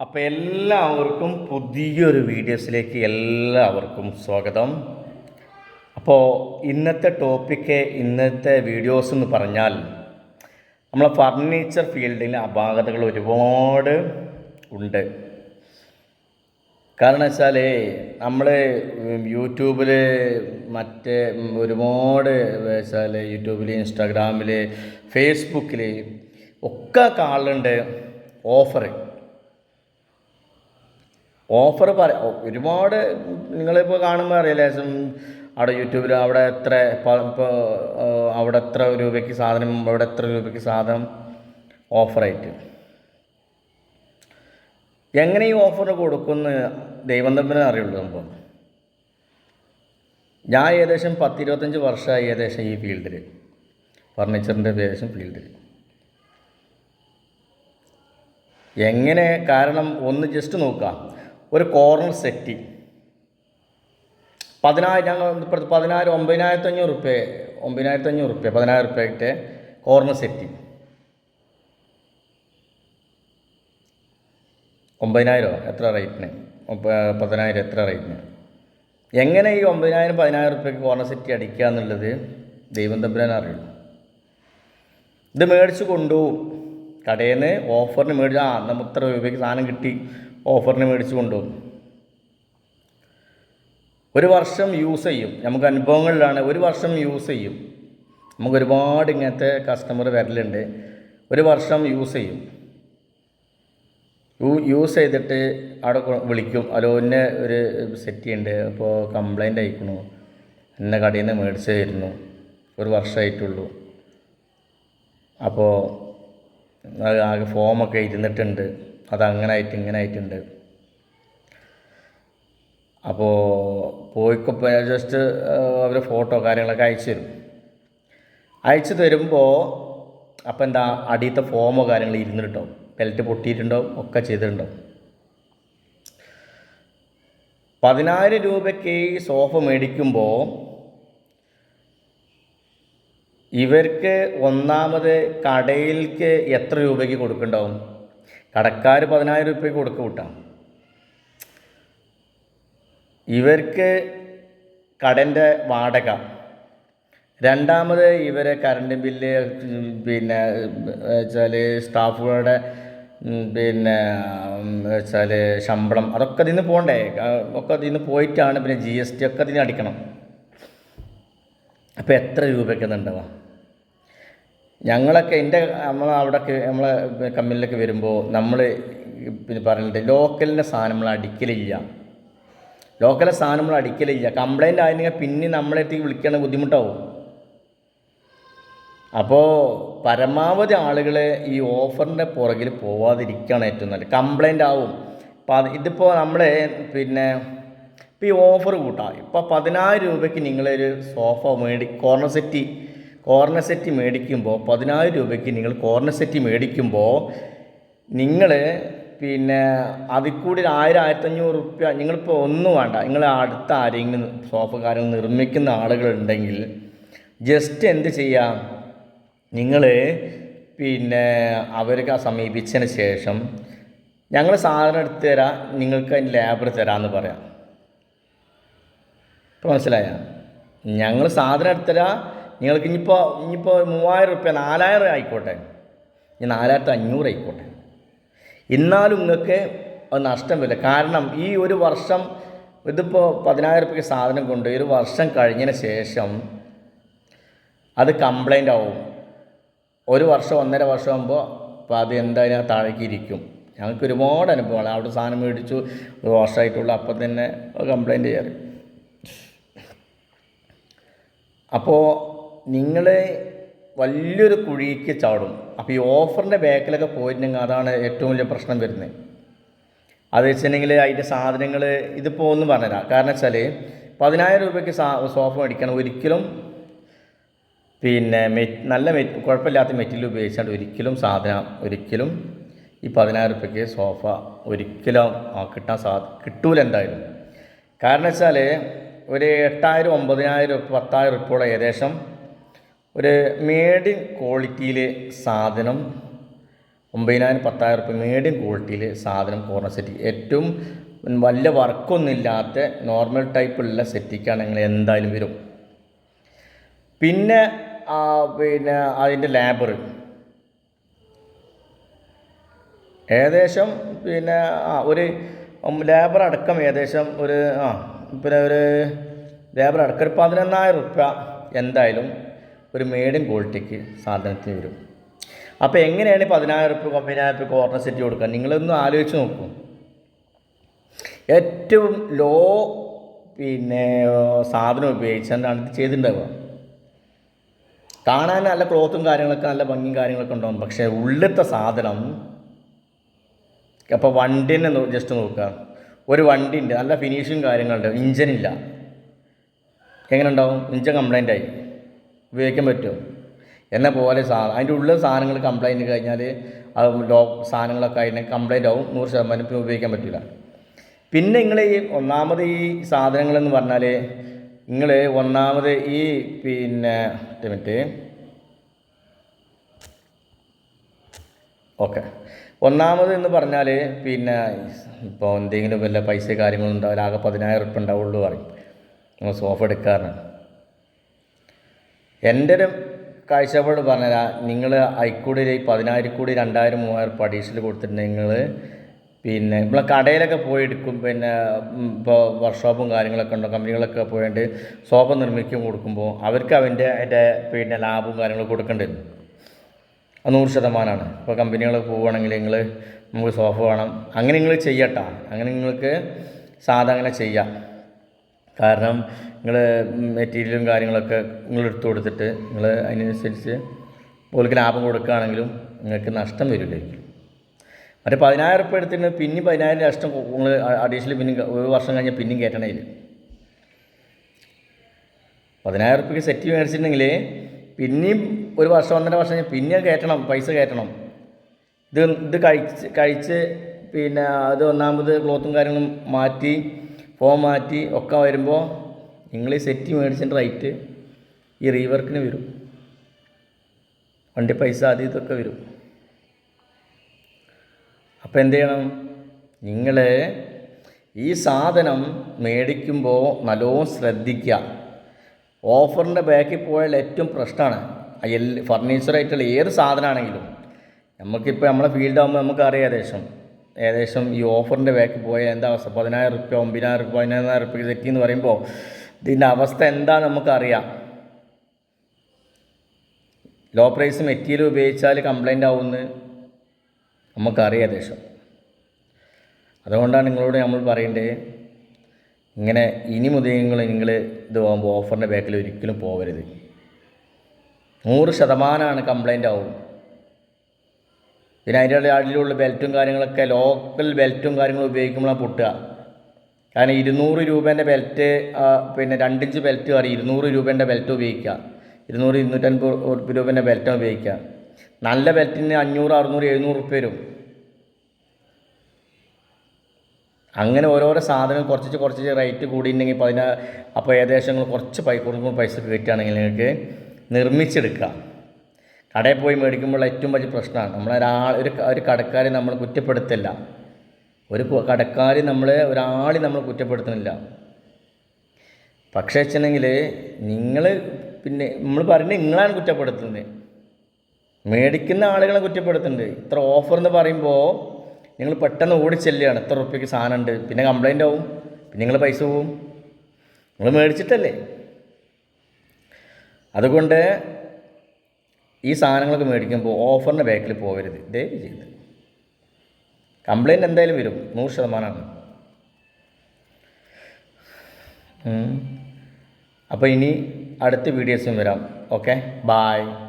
അപ്പോൾ എല്ലാവർക്കും പുതിയൊരു വീഡിയോസിലേക്ക് എല്ലാവർക്കും സ്വാഗതം. അപ്പോൾ ഇന്നത്തെ ടോപ്പിക്ക് ഇന്നത്തെ വീഡിയോസ് എന്ന് പറഞ്ഞാൽ നമ്മളെ ഫർണിച്ചർ ഫീൽഡിൽ അപാകതകൾ ഒരുപാട് ഉണ്ട്. കാരണം വെച്ചാൽ നമ്മൾ യൂട്യൂബിൽ മറ്റ് ഒരുപാട് വെച്ചാൽ യൂട്യൂബിൽ ഇൻസ്റ്റാഗ്രാമിൽ ഫേസ്ബുക്കിൽ ഒക്കെ കാണലുണ്ട് ഓഫർ ഓഫർ പറ ഒരുപാട് നിങ്ങളിപ്പോൾ കാണുമ്പോൾ അറിയാം ലേശം അവിടെ യൂട്യൂബിൽ അവിടെ എത്ര ഇപ്പോൾ അവിടെ എത്ര രൂപയ്ക്ക് സാധനം അവിടെ എത്ര രൂപയ്ക്ക് സാധനം ഓഫറായിട്ട് എങ്ങനെ ഈ ഓഫർ കൊടുക്കുമെന്ന് ദൈവം തമ്മിലെ അറിയുള്ളൂ സംഭവം. ഞാൻ ഏകദേശം പത്തിരുപത്തഞ്ച് വർഷമായി ഏകദേശം ഈ ഫീൽഡിൽ ഫർണിച്ചറിന്റെ ഏകദേശം ഫീൽഡിൽ എങ്ങനെ കാരണം ഒന്ന് ജസ്റ്റ് നോക്കാം. ഒരു കോർണർ സെറ്റ് പതിനായിരം ഞങ്ങൾ ഇപ്പോഴത്തെ പതിനായിരം ഒമ്പതിനായിരത്തി അഞ്ഞൂറ് റുപ്യ ഒമ്പതിനായിരത്തി അഞ്ഞൂറ് റുപ്യ പതിനായിരം റുപ്യയിട്ട് കോർണർ സെറ്റ് ഒമ്പതിനായിരമോ എത്ര റേറ്റിന് പതിനായിരം എത്ര റേറ്റിന് എങ്ങനെ ഈ ഒമ്പതിനായിരം പതിനായിരം റുപ്യക്ക് കോർണർ സെറ്റ് അടിക്കുക എന്നുള്ളത് ദൈവം തമ്പുരാൻ അറിയുള്ളൂ ഇത് മേടിച്ച് കൊണ്ടുപോകും. കടയിൽ നിന്ന് ഓഫറിന് മേടിച്ച് ആ നമുക്ക് ഇത്ര രൂപയ്ക്ക് സാധനം കിട്ടി. ഓഫറിന് മേടിച്ച് കൊണ്ടുപോകും ഒരു വർഷം യൂസ് ചെയ്യും. നമുക്ക് അനുഭവങ്ങളിലാണ് ഒരു വർഷം യൂസ് ചെയ്യും. നമുക്ക് ഒരുപാട് ഇങ്ങനത്തെ കസ്റ്റമർ വരലുണ്ട്. ഒരു വർഷം യൂസ് ചെയ്യും. യൂസ് ചെയ്തിട്ട് അവിടെ വിളിക്കും. അല്ലോ എന്നെ ഒരു സെറ്റ് ചെയ്യുന്നുണ്ട് അപ്പോൾ കംപ്ലൈന്റ് അയക്കണു. എന്നെ കടയിൽ നിന്ന് മേടിച്ചായിരുന്നു ഒരു വർഷമായിട്ടുള്ളൂ അപ്പോൾ ആകെ ഫോമൊക്കെ ഇരുന്നിട്ടുണ്ട്. അത് അങ്ങനെ ആയിട്ട് ഇങ്ങനെ ആയിട്ടുണ്ട് അപ്പോൾ പോയിക്കപ്പോൾ ജസ്റ്റ് അവർ ഫോട്ടോ കാര്യങ്ങളൊക്കെ അയച്ചു തരും. അയച്ചു തരുമ്പോൾ അപ്പോൾ എന്താ അടിയത്തെ ഫോമോ കാര്യങ്ങൾ ഇരുന്നിട്ടുണ്ടാവും. ബെൽറ്റ് പൊട്ടിയിട്ടുണ്ടാവും ഒക്കെ ചെയ്തിട്ടുണ്ടാവും. പതിനായിരം രൂപയ്ക്ക് സോഫ മേടിക്കുമ്പോൾ ഇവർക്ക് ഒന്നാമത് കടയിലേക്ക് എത്ര രൂപയ്ക്ക് കൊടുക്കുന്നുണ്ടാവും? കടക്കാർ പതിനായിരം രൂപ കൊടുക്ക കൂട്ടാം. ഇവർക്ക് കടന്റെ വാടക. രണ്ടാമത് ഇവരെ കറണ്ട് ബില്ല് പിന്നെ വെച്ചാൽ സ്റ്റാഫുകളുടെ പിന്നെ വെച്ചാൽ ശമ്പളം അതൊക്കെ ഇതിന് പോകണ്ടേ ഒക്കെ ഇതിന് പോയിട്ടാണ് പിന്നെ ജി എസ് ടി ഒക്കെ ഇതിന് അടിക്കണം. അപ്പോൾ എത്ര രൂപയ്ക്ക് ഞങ്ങളൊക്കെ എന്റെ നമ്മൾ അവിടെ നമ്മളെ കമ്പനിയിലൊക്കെ വരുമ്പോൾ നമ്മൾ പിന്നെ പറയുന്നുണ്ട് ലോക്കലിന്റെ സാധനം നമ്മൾ അടിക്കലില്ല. ലോക്കലെ സാധനം നമ്മൾ അടിക്കലില്ല. കംപ്ലൈന്റ് ആയിരുന്നെങ്കിൽ പിന്നെ നമ്മളെ എത്തി വിളിക്കണ ബുദ്ധിമുട്ടാവും. അപ്പോൾ പരമാവധി ആളുകൾ ഈ ഓഫറിന്റെ പുറകിൽ പോവാതിരിക്കുകയാണ് ഏറ്റവും നല്ലത്. കംപ്ലൈന്റ് ആവും. അപ്പം ഇതിപ്പോൾ നമ്മൾ പിന്നെ ഇപ്പോൾ ഈ ഓഫർ കൂട്ടാം. ഇപ്പോൾ പതിനായിരം രൂപയ്ക്ക് നിങ്ങളൊരു സോഫ മേടി കോർണർ സെറ്റി കോർണർ സെറ്റ് മേടിക്കുമ്പോൾ പതിനായിരം രൂപയ്ക്ക് നിങ്ങൾ കോർണർ സെറ്റ് മേടിക്കുമ്പോൾ നിങ്ങൾ പിന്നെ അതിൽ കൂടി ആയിരം ആയിരത്തഞ്ഞൂറ് റുപ്യ നിങ്ങളിപ്പോൾ ഒന്നും വേണ്ട. നിങ്ങൾ അടുത്ത ആരെങ്കിലും സോഫക്കാരൻ നിർമ്മിക്കുന്ന ആളുകളുണ്ടെങ്കിൽ ജസ്റ്റ് എന്ത് ചെയ്യാം? നിങ്ങൾ പിന്നെ അവർക്ക് സമീപിച്ചതിന് ശേഷം ഞങ്ങൾ സാധനം എടുത്ത് തരാം നിങ്ങൾക്ക് അതിന് ലേബർ തരാമെന്ന് പറയാം. ഇപ്പോൾ മനസ്സിലായ? ഞങ്ങൾ സാധനം എടുത്തരാം നിങ്ങൾക്ക് ഇനിയിപ്പോൾ ഇനിയിപ്പോൾ മൂവായിരം റുപ്യ നാലായിരം ആയിക്കോട്ടെ. ഇനി നാലായിരത്തി അഞ്ഞൂറ് ആയിക്കോട്ടെ. എന്നാലും നിങ്ങൾക്ക് നഷ്ടം വരില്ല. കാരണം ഈ ഒരു വർഷം ഇതിപ്പോൾ പതിനായിരം റുപ്യക്ക് സാധനം കൊണ്ട് ഒരു വർഷം കഴിഞ്ഞതിന് ശേഷം അത് കംപ്ലൈന്റ് ആവും. ഒരു വർഷം ഒന്നര വർഷം ആകുമ്പോൾ അപ്പോൾ അത് എന്തായാലും താഴേക്ക് ഇരിക്കും. ഞങ്ങൾക്ക് ഒരുപാട് അനുഭവമാണ് അവിടെ സാധനം മേടിച്ചു ഒരു വർഷമായിട്ടുള്ളൂ. അപ്പം തന്നെ കംപ്ലൈന്റ് ചെയ്യാറ്. അപ്പോൾ നിങ്ങൾ വലിയൊരു കുഴിക്ക് ചാടും. അപ്പോൾ ഈ ഓഫറിന്റെ ബാക്കിലൊക്കെ പോയിട്ടുണ്ടെങ്കിൽ അതാണ് ഏറ്റവും വലിയ പ്രശ്നം വരുന്നത്. അത് വെച്ചിട്ടുണ്ടെങ്കിൽ അതിന്റെ സാധനങ്ങൾ ഇതിപ്പോൾ ഒന്നും പറഞ്ഞുതരാം. കാരണം വെച്ചാൽ പതിനായിരം രൂപയ്ക്ക് സാ സോഫ മേടിക്കണം ഒരിക്കലും. പിന്നെ മെ നല്ല മെ കുഴപ്പമില്ലാത്ത മെറ്റീരിയൽ ഉപയോഗിച്ചാൽ ഒരിക്കലും സാധനം ഒരിക്കലും ഈ പതിനായിരം രൂപയ്ക്ക് സോഫ ഒരിക്കലും കിട്ടാൻ സാ കിട്ടൂല എന്തായാലും. കാരണം വെച്ചാൽ ഒരു എട്ടായിരം ഒമ്പതിനായിരം പത്തായിരം റുപ്യോളം ഏകദേശം ഒരു മേഡ് ഇൻ ക്വാളിറ്റിയിൽ സാധനം ഒമ്പതിനായിരം പത്തായിരം റുപ്യ മേഡ് ഇൻ ക്വാളിറ്റിയിൽ സാധനം കോർണർ സെറ്റി ഏറ്റവും വലിയ വർക്കൊന്നും ഇല്ലാത്ത നോർമൽ ടൈപ്പുള്ള സെറ്റിക്കാണ് നിങ്ങൾ എന്തായാലും വരും. പിന്നെ പിന്നെ അതിന്റെ ലേബർ ഏകദേശം പിന്നെ ആ ഒരു ലേബർ അടക്കം ഏകദേശം ഒരു ആ പിന്നെ ഒരു ലേബർ അടക്കം ഒരു പതിനൊന്നായിരം റുപ്യ എന്തായാലും ഒരു മീഡിയം ക്വാളിറ്റിക്ക് സാധനത്തിന് വരും. അപ്പോൾ എങ്ങനെയാണ് പതിനായിരം റുപ്യ പതിനായിരം റുപ്യ കോർണർ സെറ്റ് കൊടുക്കുക? നിങ്ങളൊന്ന് ആലോചിച്ച് നോക്കൂ. ഏറ്റവും ലോ പിന്നെ സാധനം ഉപയോഗിച്ചാണ് ഇത് ചെയ്തിട്ടുണ്ടാവുക. കാണാൻ നല്ല ക്ലോത്തും കാര്യങ്ങളൊക്കെ നല്ല ഭംഗിയും കാര്യങ്ങളൊക്കെ ഉണ്ടാവും. പക്ഷേ ഉള്ളിലത്തെ സാധനം അപ്പോൾ വണ്ടിനെ ജസ്റ്റ് നോക്കുക. ഒരു വണ്ടിന്റെ നല്ല ഫിനിഷിങ് കാര്യങ്ങളുണ്ട് ഇഞ്ചനില്ല. എങ്ങനെ ഉണ്ടാവും? ഇഞ്ചൻ കംപ്ലൈന്റ് ആയി. ഉപയോഗിക്കാൻ പറ്റും. എന്നെ പോലെ സാ അതിന്റെ ഉള്ളിൽ സാധനങ്ങൾ കംപ്ലൈന്റ് കഴിഞ്ഞാൽ അത് ലോ സാധനങ്ങളൊക്കെ അതിന് കംപ്ലൈന്റ് ആവും നൂറ് ശതമാനം പിന്നെ ഉപയോഗിക്കാൻ പറ്റില്ല. പിന്നെ നിങ്ങൾ ഈ ഒന്നാമത് ഈ സാധനങ്ങളെന്ന് പറഞ്ഞാൽ നിങ്ങൾ ഒന്നാമത് ഈ പിന്നെ മറ്റ് ഓക്കെ. ഒന്നാമത് എന്ന് പറഞ്ഞാൽ പിന്നെ ഇപ്പോൾ എന്തെങ്കിലും വല്ല പൈസ കാര്യങ്ങളുണ്ടാവില്ല ആകെ പതിനായിരം ഉറുപ്പ്യ ഉണ്ടാവുള്ളൂ പറയും. നമ്മൾ സോഫ എടുക്കാറാണ്. എന്റെ ഒരു കാഴ്ചപ്പാട് പറഞ്ഞാൽ നിങ്ങൾ അയക്കൂടി പതിനായിരം കൂടി രണ്ടായിരം മൂവായിരം അഡീഷണൽ കൊടുത്തിട്ട് നിങ്ങൾ പിന്നെ നമ്മളെ കടയിലൊക്കെ പോയി എടുക്കും പിന്നെ ഇപ്പോൾ വർക്ക്ഷോപ്പും കാര്യങ്ങളൊക്കെ ഉണ്ടോ? കമ്പനികളൊക്കെ പോയിട്ട് സോഫ നിർമ്മിക്കും കൊടുക്കുമ്പോൾ അവർക്ക് അവന്റെ അതിന്റെ പിന്നെ ലാഭവും കാര്യങ്ങളും കൊടുക്കേണ്ടി വരും. അത് നൂറ് ശതമാനമാണ് ഇപ്പോൾ കമ്പനികളൊക്കെ പോവുകയാണെങ്കിൽ നിങ്ങൾ നമുക്ക് സോഫ വേണം. അങ്ങനെ നിങ്ങൾ ചെയ്യട്ടാ. അങ്ങനെ നിങ്ങൾക്ക് സാധാ അങ്ങനെ ചെയ്യാം. കാരണം നിങ്ങൾ മെറ്റീരിയലും കാര്യങ്ങളൊക്കെ നിങ്ങൾ എടുത്തു കൊടുത്തിട്ട് നിങ്ങൾ അതിനനുസരിച്ച് ഓൾക്ക് ലാഭം കൊടുക്കുകയാണെങ്കിലും നിങ്ങൾക്ക് നഷ്ടം വരില്ലായിരിക്കും മറ്റേ പതിനായിരം ഉറുപ്പ്യ എടുത്തിട്ട് പിന്നെ പതിനായിരം നഷ്ടം നിങ്ങൾ അഡീഷണൽ പിന്നെ ഒരു വർഷം കഴിഞ്ഞാൽ പിന്നെയും കയറ്റണേ ഇല്ല പതിനായിരം ഉറുപ്പ്യക്ക് സെറ്റ് മേടിച്ചിട്ടുണ്ടെങ്കിൽ പിന്നെയും ഒരു വർഷം ഒന്നര വർഷം കഴിഞ്ഞാൽ പിന്നെയും കയറ്റണം പൈസ കയറ്റണം ഇത് ഇത് കഴിച്ച് കഴിച്ച് പിന്നെ അത് ഒന്നാമത് ക്ലോത്തും കാര്യങ്ങളും മാറ്റി ഫോം മാറ്റി ഒക്കെ വരുമ്പോൾ നിങ്ങൾ ഈ സെറ്റ് മേടിച്ചതിന്റെ റേറ്റ് ഈ റീവർക്കിന് വരും. വണ്ടി പൈസ അത് ഇതൊക്കെ വരും. അപ്പോൾ എന്ത് ചെയ്യണം? നിങ്ങൾ ഈ സാധനം മേടിക്കുമ്പോൾ നല്ലോണം ശ്രദ്ധിക്കുക. ഓഫറിന്റെ ബാക്കിൽ പോയാൽ ഏറ്റവും പ്രശ്നമാണ്. എൽ ഫർണിച്ചറായിട്ടുള്ള ഏത് സാധനമാണെങ്കിലും. നമുക്കിപ്പോൾ നമ്മളെ ഫീൽഡ് ആകുമ്പോൾ നമുക്കറിയാം ഏകദേശം. ഏകദേശം ഈ ഓഫറിന്റെ ബാക്കിൽ പോയ എന്താ അവസ്ഥ? പതിനായിരം റുപ്യ ഒമ്പതിനായിരം റുപ്യ പതിനായിരം റുപ്യ തെറ്റി എന്ന് പറയുമ്പോൾ ഇതിന്റെ അവസ്ഥ എന്താ നമുക്കറിയാം. ലോ പ്രൈസ് മെറ്റീരിയൽ ഉപയോഗിച്ചാൽ കംപ്ലൈന്റ് ആവുമെന്ന് നമുക്കറിയാം ഏകദേശം. അതുകൊണ്ടാണ് നിങ്ങളോട് നമ്മൾ പറയേണ്ടത് ഇങ്ങനെ ഇനി മുതൽ നിങ്ങൾ നിങ്ങൾ ഇത് പോകുമ്പോൾ ഓഫറിന്റെ ബാക്കിൽ ഒരിക്കലും പോകരുത്. നൂറ് ശതമാനമാണ് കംപ്ലൈന്റ് ആവും പിന്നെ അതിന്റെ അടിയിലുള്ള ബെൽറ്റും കാര്യങ്ങളൊക്കെ ലോക്കൽ ബെൽറ്റും കാര്യങ്ങളും ഉപയോഗിക്കുമ്പോഴാണ് പൊട്ടുക. കാരണം ഇരുന്നൂറ് രൂപേന്റെ ബെൽറ്റ് പിന്നെ രണ്ടിഞ്ച് ബെൽറ്റ് കയറി ഇരുന്നൂറ് രൂപേന്റെ ബെൽറ്റ് ഉപയോഗിക്കുക. ഇരുന്നൂറ് ഇരുന്നൂറ്റൻപത് രൂപേന്റെ ബെൽറ്റാണ് ഉപയോഗിക്കുക. നല്ല ബെൽറ്റിന് അഞ്ഞൂറ് അറുന്നൂറ് എഴുന്നൂറ് റുപ്യ വരും. അങ്ങനെ ഓരോരോ സാധനം കുറച്ച് കുറച്ച് റേറ്റ് കൂടിയിട്ടുണ്ടെങ്കിൽ അപ്പോൾ അതിന് അപ്പോൾ ഏകദേശം നിങ്ങൾ കുറച്ച് പൈ കുറച്ച് പൈസ കിട്ടുകയാണെങ്കിൽ നിങ്ങൾക്ക് നിർമ്മിച്ചെടുക്കാം കടയിൽ പോയി മേടിക്കുമ്പോൾ ഏറ്റവും വലിയ പ്രശ്നമാണ്. നമ്മളൊരാൾ ഒരു ഒരു കടക്കാരെ നമ്മൾ കുറ്റപ്പെടുത്തില്ല. ഒരു കടക്കാർ നമ്മൾ ഒരാളെ നമ്മൾ കുറ്റപ്പെടുത്തുന്നില്ല. പക്ഷേ വെച്ചിട്ടുണ്ടെങ്കിൽ നിങ്ങൾ പിന്നെ നമ്മൾ പറയുന്നത് നിങ്ങളാണ് കുറ്റപ്പെടുത്തുന്നത്. മേടിക്കുന്ന ആളുകളെ കുറ്റപ്പെടുത്തുന്നുണ്ട്. ഇത്ര ഓഫർ എന്ന് പറയുമ്പോൾ നിങ്ങൾ പെട്ടെന്ന് ഓടിച്ചെല്ലുകയാണ് ഇത്ര റുപ്യക്ക് സാധനം ഉണ്ട് പിന്നെ കംപ്ലൈന്റ് ആവും. പിന്നെ നിങ്ങൾ പൈസ പോവും. നിങ്ങൾ മേടിച്ചിട്ടല്ലേ? അതുകൊണ്ട് ഈ സാധനങ്ങളൊക്കെ മേടിക്കുമ്പോൾ ഓഫറിന്റെ ബാക്കിൽ പോകരുത്. ദയവ് ചെയ്ത് കംപ്ലയിന്റ് എന്തായാലും വരും. നൂറ് ശതമാനമാണ്. അപ്പോൾ ഇനി അടുത്ത വീഡിയോസും വരാം. ഓക്കെ? ബായ്